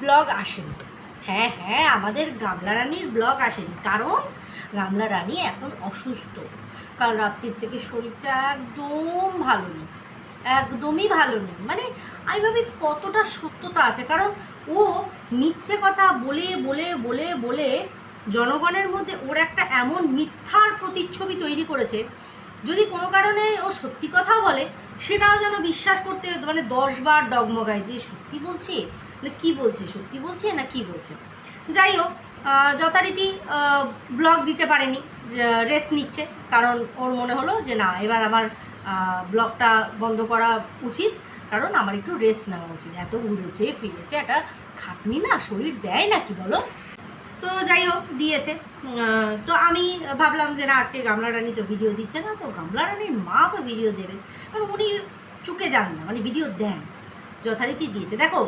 Blog আসেনি। হ্যাঁ হ্যাঁ আমাদের গামলা রানীর ব্লগ আসেনি। কারণ গামলা রানী এখন অসুস্থ। কাল রাত্রির থেকে শরীরটা একদম ভালো নেই। একদমই ভালো নেই। মানে আমি ভাবি কতটা সত্যতা আছে। কারণ ও মিথ্যে কথা বলে বলে বলে বলে জনগণের মধ্যে ওর একটা এমন মিথ্যার প্রতিচ্ছবি তৈরি করেছে। যদি কোনো কারণে ও সত্যি কথা বলে, সেটাও যেন বিশ্বাস করতে মানে দশ বার ডগমগায় যে সত্যি বলছে কি বলছে? সত্যি বলছে না কি বলছে? যাই হোক যথারীতি ব্লগ দিতে পারেনি রেস্ট নিচ্ছে। কারণ ওর মনে হলো যে না, এবার আমার ব্লগটা বন্ধ করা উচিত। কারণ আমার একটু রেস্ট নেওয়া উচিত। এত ঘুরেছে ফিরেছে, একটা খাটনি না, শরীর দেয় না কি বলো? তো যাই হোক, দিয়েছে। তো আমি ভাবলাম যে না, আজকে গামলা রানী তো ভিডিও দিচ্ছে না, তো গামলা রানীর মা তো ভিডিও দেবে। কারণ উনি চুকে যান না মানে ভিডিও দেন। যথারীতি দিয়েছে। দেখো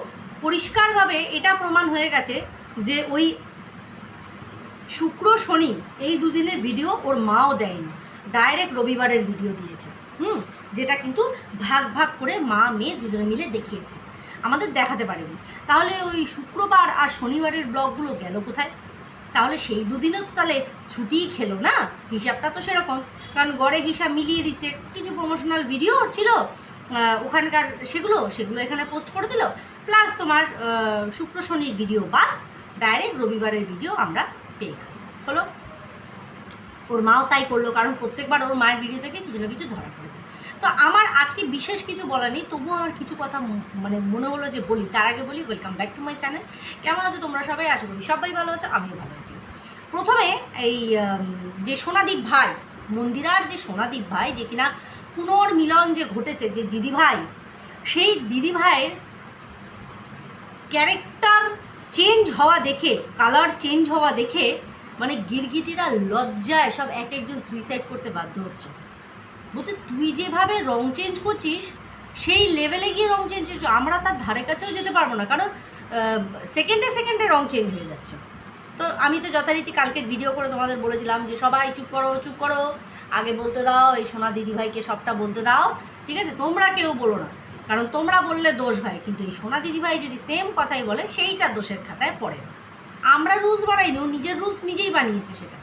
পরিষ্কারভাবে এটা প্রমাণ হয়ে গেছে যে ওই শুক্র শনি এই দুদিনের ভিডিও ওর মাও দেয়নি। ডাইরেক্ট রবিবারের ভিডিও দিয়েছে। হুম? যেটা কিন্তু ভাগ ভাগ করে মা, মেয়ে দুজনে মিলে দেখিয়েছে। আমাদের দেখাতে পারেনি। তাহলে ওই শুক্রবার আর শনিবারের ব্লগগুলো গেল কোথায়? তাহলে সেই দুদিনও তাহলে ছুটিই খেলো না? হিসাবটা তো সেরকম। কারণ গড়ে হিসাব মিলিয়ে দিচ্ছে। কিছু প্রমোশনাল ভিডিও ছিল। ওখানকার সেগুলো সেগুলো এখানে পোস্ট করে দিল। প্লাস তোমার শুক্র শনির ভিডিও বা ডাইরেক্ট রবিবারের ভিডিও আমরা পেয়ে গেলাম। হলো? ওর মাও তাই করল, কারণ প্রত্যেকবার ওর মায়ের ভিডিও থেকে কিছু না কিছু ধরা পড়েছে তো আমার আজকে বিশেষ কিছু বলা নেই, তবুও আমার কিছু কথা মানে মনে হলো যে বলি, তার আগে বলি welcome back to my channel কেমন আছো তোমরা সবাই? আশা করি সবাই ভালো আছো, আমিও ভালো আছি। প্রথমে এই যে সোনাদীপ ভাই, মন্দিরার যে সোনাদীপ ভাই, যে কিনা পুনর্মিলন যে ঘটেছে, যে দিদিভাই, সেই দিদিভাইয়ের ক্যারেক্টার চেঞ্জ হওয়া দেখে কালার চেঞ্জ হওয়া দেখে মানে গিরগিটিরা লজ্জায় সব এক একজন সুইসাইড করতে বাধ্য হচ্ছে। বলছে, তুই যেভাবে রং চেঞ্জ করছিস, সেই লেভেলে গিয়ে রং চেঞ্জ করছিস আমরা তার ধারে কাছেও যেতে পারব না, কারণ সেকেন্ডে সেকেন্ডে রং চেঞ্জ হয়ে যাচ্ছে। তো আমি তো যথারীতি কালকের ভিডিও করে তোমাদের বলেছিলাম যে, সবাই চুপ করো চুপ করো। আগে বলতে দাও, এই সোনা দিদিভাইকে সবটা বলতে দাও। ঠিক আছে? তোমরা কেউ বলো না। কারণ তোমরা বললে দোষ ভাই, কিন্তু এই সোনা দিদিভাই যদি সেম কথাই বলে, সেইটা দোষের খাতায় পড়ে আমরা রুলস বানাইনি, ও নিজের রুলস নিজেই বানিয়েছে সেটা।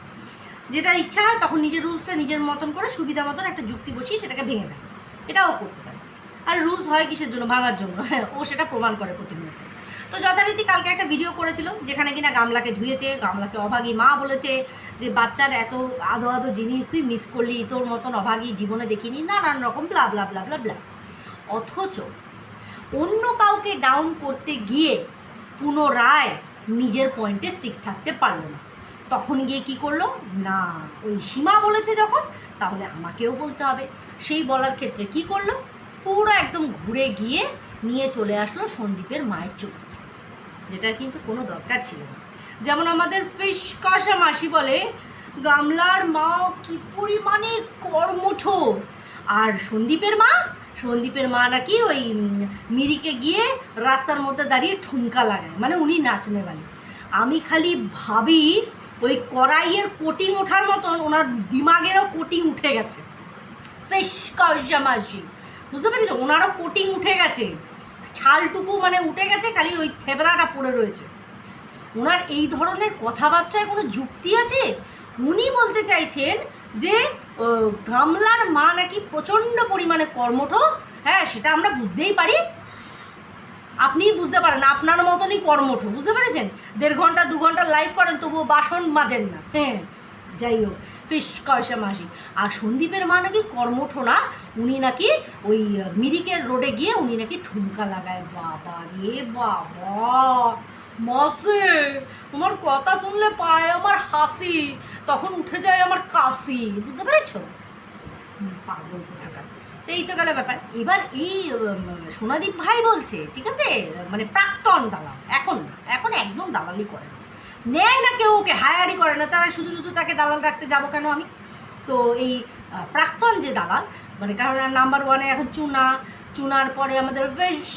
যেটা ইচ্ছা হয় তখন নিজের রুলসটা নিজের মতন করে সুবিধা মতন একটা যুক্তি বসিয়ে সেটাকে ভেঙে ফেলে। এটাও করতে পারে। আর রুলস হয় কিসের জন্য? ভাঙার জন্য। হ্যাঁ ও সেটা প্রমাণ করে প্রতি মুহূর্তে তো যথারীতি কালকে একটা ভিডিও করেছিল, যেখানে কিনা গামলাকে ধুয়েছে, গামলাকে অভাগী মা বলেছে যে, বাচ্চার এত আদো আদো জিনিস তুই মিস করলি, তোর মতন অভাগী জীবনে দেখিনি, নানান রকম blah blah blah blah blah অথচ অন্য কাউকে ডাউন করতে গিয়ে পুনরায় নিজের পয়েন্টে স্টিক থাকতে পারল না। তখন গিয়ে কি করল? না, ওই সীমা বলেছে যখন, তাহলে আমাকেও বলতে হবে। সেই বলার ক্ষেত্রে কি করল? পুরো একদম ঘুরে গিয়ে নিয়ে চলে আসলো সন্দীপের মায়ের চরিত্র যেটার কিন্তু কোনো দরকার ছিল না। যেমন আমাদের ফিশ কষা মাসি বলে, গামলার মা কি পরিমাণে কর্মঠ। আর সন্দীপের মা সন্দীপের মা নাকি ওই মিরিকে গিয়ে রাস্তার মধ্যে দাঁড়িয়ে ঠুমকা লাগায়। মানে উনি নাচনে বালি। আমি খালি ভাবি ওই কড়াইয়ের কোটিং ওঠার মতন ওনার দিমাগেরও কোটিং উঠে গেছে। বুঝতে পেরেছ? ওনারও কোটিং উঠে গেছে। ছালটুকু মানে উঠে গেছে, খালি ওই থেবড়াটা পড়ে রয়েছে। ওনার এই ধরনের কথাবার্তায় কোনো যুক্তি আছে? উনি বলতে চাইছেন যে গামলার মা নাকি প্রচণ্ড পরিমাণে কর্মঠ হ্যাঁ সেটা আমরা বুঝতেই পারি। আপনিই বুঝতে পারেন, আপনার মতনই কর্মঠ, বুঝতে পেরেছেন? দেড় ঘণ্টা, দু ঘণ্টা লাইভ করেন, তবুও বাসন মাজেন না। হ্যাঁ যাই হোক, ফিস কয়সা মাসি। আর সন্দীপের মা নাকি কর্মঠ না, উনি নাকি ওই মিরিকের রোডে গিয়ে উনি নাকি ঠুমকা লাগায়। বাবা রে বাবা! মাসে আমার কথা শুনলে পায় আমার হাসি, তখন উঠে যায় আমার কাশি, বুঝতে পেরেছ? পাগল থাকার তো এই তো গেল ব্যাপার। এবার এই সোনাদীপ ভাই বলছে, ঠিক আছে? মানে প্রাক্তন দালাল, এখন না, এখন একদম দালালি করে না। নেয় না কেউ ওকে হায়ারই করে না তারা শুধু শুধু তাকে দালাল রাখতে যাব কেন আমি? তো এই প্রাক্তন যে দালাল মানে কারণ নাম্বার ওয়ানে এখন চুনা, চুনার পরে আমাদের বেশ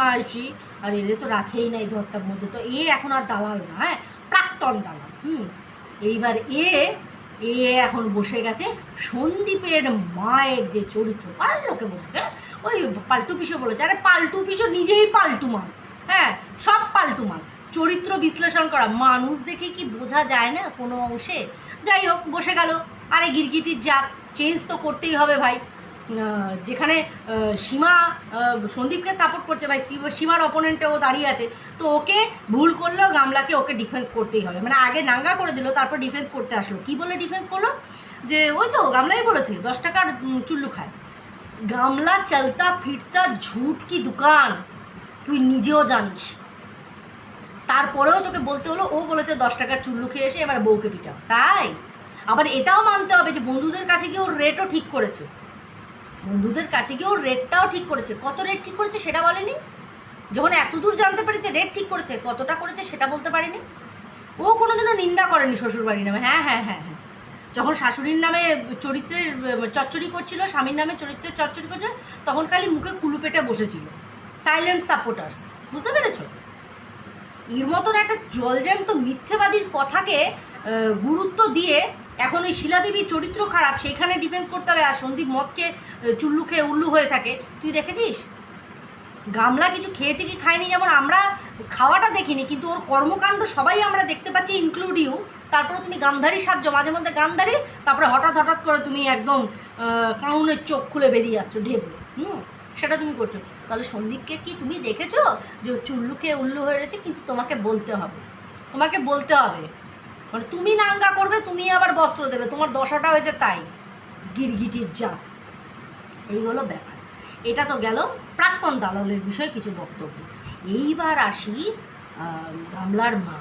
মাসি আর এদের তো রাখেই নাই ধরতার মধ্যে। তো এ এখন আর দালাল না হ্যাঁ? প্রাক্তন দালাল, হুম? এইবার এ এ এখন বসে গেছে সন্দীপের মায়ের যে চরিত্র। পাড়ার লোকে বলছে, ওই পাল্টু পিসো বলেছে, আরে পাল্টু পিসো নিজেই পাল্টু মাল হ্যাঁ? সব পাল্টু মাল চরিত্র বিশ্লেষণ করা, মানুষ দেখে কি বোঝা যায় না কোনো অংশে? যাই হোক, বসে গেল। আরে গিরগিটির জাত চেঞ্জ তো করতেই হবে ভাই। যেখানে সীমা সন্দীপকে সাপোর্ট করছে, ভাই, সীমা- সীমার অপোনেন্টেও দাঁড়িয়ে আছে। তো ওকে ভুল করলেও গামলাকে ওকে ডিফেন্স করতেই হবে। মানে আগে নাঙ্গা করে দিল, তারপর ডিফেন্স করতে আসলো। কি বলে ডিফেন্স করল? যে, ওই তো গামলাই বলেছে, দশ টাকার চুল্লু খায়। গামলা চলতা ফিরতা ঝুট কি দোকান? তুই নিজেও জানিস। তারপরেও তোকে বলতে হলো, ও বলেছে দশ টাকার চুল্লু খেয়ে এসে এবার বউকে পিটাও। তাই? আবার এটাও মানতে হবে যে বন্ধুদের কাছে গিয়ে ওর রেটও ঠিক করেছে। বন্ধুদের কাছে গিয়ে ওর রেটটাও ঠিক করেছে। কত রেট ঠিক করেছে সেটা বলেনি? যখন এত দূর জানতে পেরেছে রেট ঠিক করেছে, কতটা করেছে সেটা বলতে পারেনি? ও কোনোদিনও নিন্দা করেনি শ্বশুরবাড়ির নামে। হ্যাঁ হ্যাঁ হ্যাঁ হ্যাঁ। যখন শাশুড়ির নামে চরিত্রের চচ্চড়ি করছিল, স্বামীর নামে চরিত্রের চচ্চড়ি করছিল, তখন খালি মুখে কুলু পেটে বসেছিল। সাইলেন্ট সাপোর্টার্স বুঝতে পেরেছ? এর মতন একটা জলজ্যান্ত মিথ্যেবাদীর কথাকে গুরুত্ব দিয়ে এখন ওই শিলাদেবীর চরিত্র খারাপ সেইখানে ডিফেন্স করতে হবে। আর সন্দীপ মদকে চুল্লু খেয়ে উল্লু হয়ে থাকে। তুই দেখেছিস? গামলা কিছু খেয়েছে কি খায়নি? যেমন আমরা খাওয়াটা দেখিনি, কিন্তু ওর কর্মকাণ্ড সবাই আমরা দেখতে পাচ্ছি ইনক্লুড ইউ তারপরে তুমি গামধারী সাহায্য, মাঝে মধ্যে গামধারী তারপরে হঠাৎ হঠাৎ করে তুমি একদম কাউনের চোখ খুলে বেরিয়ে আসছো ঢেবু হুম? সেটা তুমি করছ। তাহলে সন্দীপকে কি তুমি দেখেছ যে ও চুল্লু খেয়ে উল্লু হয়ে রয়েছে? কিন্তু তোমাকে বলতে হবে। তোমাকে বলতে হবে। মানে তুমি নাঙ্গা করবে, তুমি আবার বস্ত্র দেবে। তোমার দশাটা হয়েছে তাই। গিরগিটির জাত। এই হলো ব্যাপার। এটা তো গেল প্রাক্তন দালালের বিষয়ে কিছু বক্তব্য। এইবার আসি গামলার মা।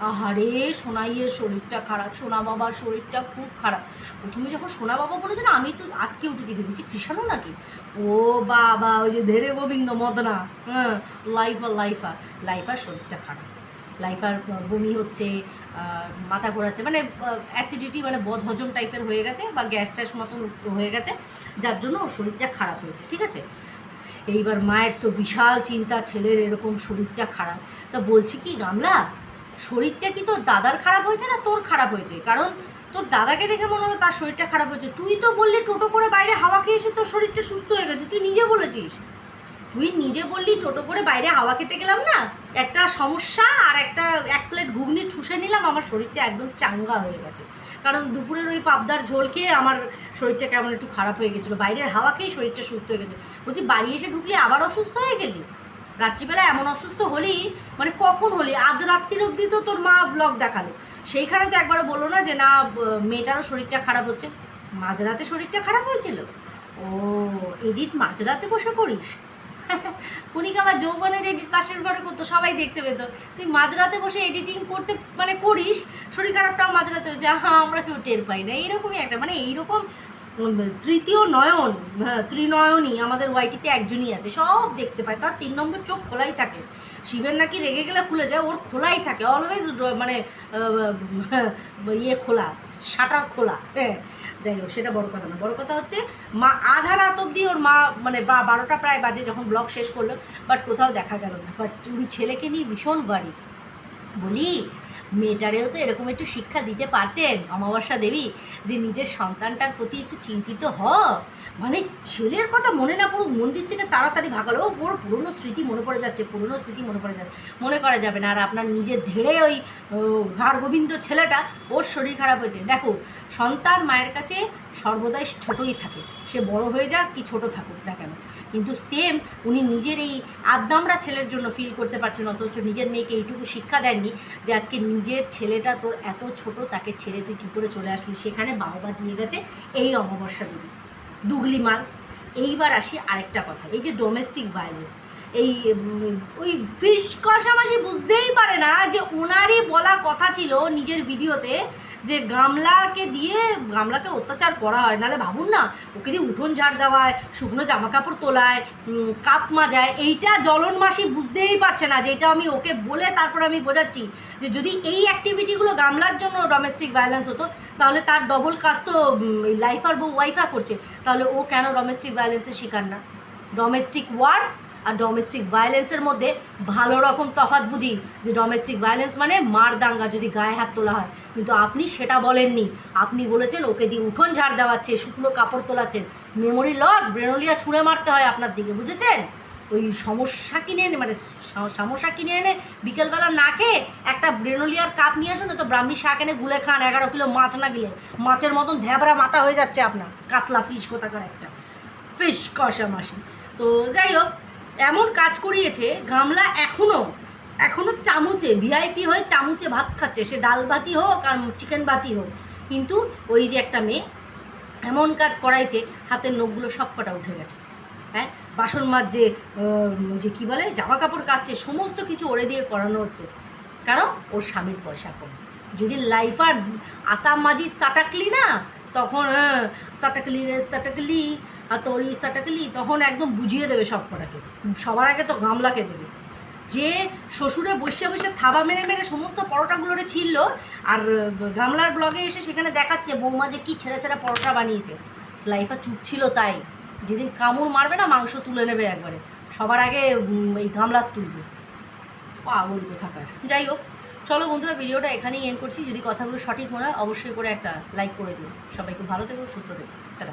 আহারে, সোনাইয়ের শরীরটা খারাপ সোনা বাবার শরীরটা খুব খারাপ। প্রথমে যখন সোনা বাবা বলেছে না, আমি একটু আটকে উঠেছি, ভেবেছি কৃষাণু নাকি? ও বাবা, ওই যে ধেরে গোবিন্দ মদনা। হ্যাঁ লাইফার লাইফার লাইফার শরীরটা খারাপ। লাইফার বমি হচ্ছে মাথা ঘোরাচ্ছে মানে অ্যাসিডিটি মানে বদ হজম টাইপের হয়ে গেছে বা গ্যাস ট্যাস মতন হয়ে গেছে, যার জন্য ওর শরীরটা খারাপ হয়েছে, ঠিক আছে? এইবার মায়ের তো বিশাল চিন্তা, ছেলের এরকম শরীরটা খারাপ। তা বলছি কি, গামলা, শরীরটা কি তোর দাদার খারাপ হয়েছে না তোর খারাপ হয়েছে? কারণ তোর দাদাকে দেখে মনে হলো তার শরীরটা খারাপ হয়েছে। তুই তো বললি টোটো করে বাইরে হাওয়া খেয়ে এসে তোর শরীরটা সুস্থ হয়ে গেছে, তুই নিজে বলেছিস। তুই নিজে বললি টোটো করে বাইরে হাওয়া খেতে গেলাম না? একটা সমস্যা আর একটা, এক প্লেট ঘুগনি ঠুসে নিলাম, আমার শরীরটা একদম চাঙ্গা হয়ে গেছে। কারণ দুপুরের ওই পাবদার ঝোল খেয়ে আমার শরীরটা কেমন একটু খারাপ হয়ে গেছিল। বাইরের হাওয়া খেয়েই শরীরটা সুস্থ হয়ে গেছে। বলছি, বাড়ি এসে ঢুকলি, আবার অসুস্থ হয়ে গেলি? রাত্রিবেলা এমন অসুস্থ হলি? মানে কখন হলি? আধ রাত্রির অবধি তো তোর মা ব্লগ দেখাল। সেইখানে তো একবারও বলল না যে, না, মেয়েটারও শরীরটা খারাপ হচ্ছে। মাঝরাতে শরীরটা খারাপ হয়েছিল? ও এডিট মাঝরাতে বসে পড়িস? কুনিক আমার যৌবনের এডিট পাশের ঘরে করতো সবাই দেখতে পেতো। তুই মাঝরাতে বসে এডিটিং করতে মানে করিস, শরীর খারাপটাও মাঝরাতে হচ্ছে। হ্যাঁ আমরা কেউ টের পাই না। এইরকমই একটা মানে এইরকম তৃতীয় নয়ন হ্যাঁ ত্রিনয়নই আমাদের ওয়াইটিতে একজনই আছে, সব দেখতে পায়। তার তিন নম্বর চোখ খোলাই থাকে। শিবের নাকি রেগে গেলে খুলে যায়, ওর খোলাই থাকে। অলওয়েজ মানে ইয়ে খোলা, শাটার খোলা হ্যাঁ। যাই হোক, সেটা বড় কথা না। বড় কথা হচ্ছে, মা আধা রাত অব্দি ওর মা মানে বা বারোটা প্রায় বাজে যখন ব্লগ শেষ করল বাট কোথাও দেখা গেল না। বাট তুমি ছেলেকে নিয়ে ভীষণ বাড়ি বলি মেয়েটারেও তো এরকম একটু শিক্ষা দিতে পারতেন অমাবস্যা দেবী, যে নিজের সন্তানটার প্রতি একটু চিন্তিত হ। মানে ছেলের কথা মনে না পড়ুক, মন্দির থেকে তাড়াতাড়ি ভাগালো, ও বড় পুরনো স্মৃতি মনে পড়ে যাচ্ছে, পুরনো স্মৃতি মনে পড়ে যাচ্ছে। মনে করা যাবে না, আর আপনার নিজের ধেড়ে ওই ঘাড় গোবিন্দ ছেলেটা, ওর শরীর খারাপ হয়েছে। দেখো, সন্তান মায়ের কাছে সর্বদাই ছোটই থাকে। সে বড় হয়ে যাক কি ছোট থাকুক না কেন। কিন্তু সেম উনি নিজের এই আদ্দামরা ছেলের জন্য ফিল করতে পারছেন, অথচ নিজের মেয়েকে এইটুকু শিক্ষা দেননি যে আজকে নিজের ছেলেটা তোর এত ছোট, তাকে ছেড়ে তুই কী করে চলে আসলি? সেখানে বাবা দিয়ে গেছে এই অমাবস্যা দেবী দুগলি মাল। এইবার আসি আরেকটা কথা, এই যে ডোমেস্টিক ভায়োলেন্স এই ওই ফিস কষামাসি বুঝতেই পারে না যে ওনারই বলা কথা ছিল নিজের ভিডিওতে যে গামলাকে দিয়ে গামলাকে অত্যাচার করা হয়, নাহলে ভাবুন না, ওকে দিয়ে উঠোন ঝাড় দেওয়ায় শুকনো জামা কাপড় তোলায় কাপ মাজায়, এইটা জলন মাসি বুঝতেই পারছে না যেটা আমি ওকে বলে তারপর আমি বোঝাচ্ছি যে যদি এই অ্যাক্টিভিটিগুলো গামলার জন্য ডোমেস্টিক ভায়োলেন্স হতো, তাহলে তার ডবল কাজ তো লাইফার বউ ওয়াইফা করছে, তাহলে ও কেন ডোমেস্টিক ভায়োলেন্সের শিকার না? ডোমেস্টিক ওয়ার আর ডোমেস্টিক ভায়োলেন্সের মধ্যে ভালো রকম তফাৎ বুঝি যে ডোমেস্টিক ভায়োলেন্স মানে মার দাঙ্গা যদি গায়ে হাত তোলা হয়। কিন্তু আপনি সেটা বলেননি। আপনি বলেছেন, ওকে দিয়ে উঠোন ঝাড় দেওয়াচ্ছে, শুকনো কাপড় তোলাচ্ছেন। মেমোরি লস ব্রেনোলিয়া ছুঁড়ে মারতে হয় আপনার দিকে, বুঝেছেন? ওই সমস্যা কিনে এনে মানে সমস্যা কিনে এনে বিকেলবেলা না খেয়ে একটা ব্রেনোলিয়ার কাপ নিয়ে আসুন তো ব্রাহ্মী শাক এনে গুলে খান, এগারো কিলো মাছ না গিলে। মাছের মতন ধ্যাবরা মাথা হয়ে যাচ্ছে আপনার। কাতলা ফিশ কোথাকার একটা। ফিশ কষা মাসি। তো যাই হোক এমন কাজ করিয়েছে, গামলা এখনও এখনও চামচে ভিআইপি হয়ে চামচে ভাত খাচ্ছে। সে ডাল ভাতি হোক আর চিকেন ভাতি হোক। কিন্তু ওই যে একটা মেয়ে এমন কাজ করাইছে, হাতের নখগুলো সব কটা উঠে গেছে। হ্যাঁ? বাসন মাজছে যে কী বলে, জামা কাপড় কাচ্ছে, সমস্ত কিছু ওরে দিয়ে করানো হচ্ছে। কারণ ওর স্বামীর পয়সা কম। যদি লাইফ আর আতা মাঝি সাটাকলি না, তখন হ্যাঁ সাটাকলি রে, সাটাকলি। হাতড়ি সাটাকলি তখন একদম বুঝিয়ে দেবে সব কটাকে। সবার আগে তো গামলাকে দেবে। যে শ্বশুরে বসে বসে থাবা মেরে মেরে সমস্ত পরোটাগুলোরে ছিল আর গামলার ব্লগে এসে সেখানে দেখাচ্ছে, বৌমা যে কী ছেঁড়া ছেঁড়া পরোটা বানিয়েছে। লাইফা চুপ ছিল তাই। যেদিন কামড় মারবে না, মাংস তুলে নেবে একবারে। সবার আগে এই গামলার তুলবে। পাগল কোথাকার। যাই হোক, চলো বন্ধুরা, ভিডিওটা এখানেই এন্ড করছি। যদি কথাগুলো সঠিক মনে হয়, অবশ্যই করে একটা লাইক করে দিও। সবাইকে ভালো থেকো, সুস্থ থেকো। টাটা।